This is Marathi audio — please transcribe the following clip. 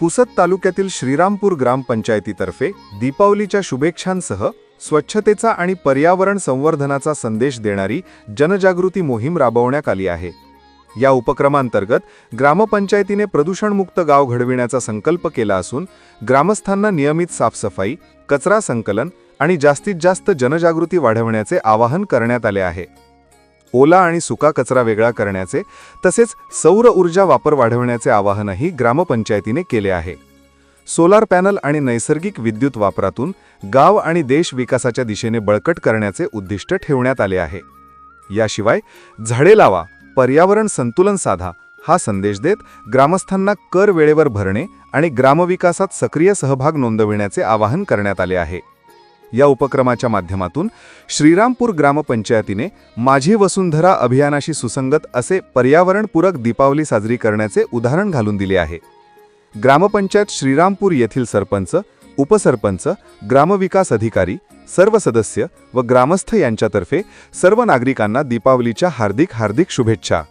पुसद तालुक्यातील श्रीरामपूर ग्रामपंचायतीतर्फे दीपावलीच्या शुभेच्छांसह स्वच्छतेचा आणि पर्यावरण संवर्धनाचा संदेश देणारी जनजागृती मोहीम राबवण्यात आली आहे. या उपक्रमांतर्गत ग्रामपंचायतीने प्रदूषणमुक्त गाव घडविण्याचा संकल्प केला असून ग्रामस्थांना नियमित साफसफाई कचरा संकलन आणि जास्तीत जास्त जनजागृती वाढवण्याचे आवाहन करण्यात आले आहे. ओला आणि सुका कचरा वेगळा करण्याचे तसेच सौर ऊर्जा वापर वाढवण्याचे आवाहनही ग्रामपंचायतीने केले आहे. सोलार पॅनल आणि नैसर्गिक विद्युत वापरातून गाव आणि देश विकासाच्या दिशेने बळकट करण्याचे उद्दिष्ट ठेवण्यात आले आहे. याशिवाय झाडे लावा पर्यावरण संतुलन साधा हा संदेश देत ग्रामस्थांना कर वेळेवर भरणे आणि ग्रामविकासात सक्रिय सहभाग नोंदविण्याचे आवाहन करण्यात आले आहे. या उपक्रमाच्या माध्यमातून श्रीरामपूर ग्रामपंचायतीने माझी वसुंधरा अभियानाशी सुसंगत असे पर्यावरणपूरक दीपावली साजरी करण्याचे उदाहरण घालून दिले आहे. ग्रामपंचायत श्रीरामपूर येथील सरपंच उपसरपंच ग्रामविकास अधिकारी सर्व सदस्य व ग्रामस्थ यांच्यातर्फे सर्व नागरिकांना दीपावलीच्या हार्दिक हार्दिक शुभेच्छा.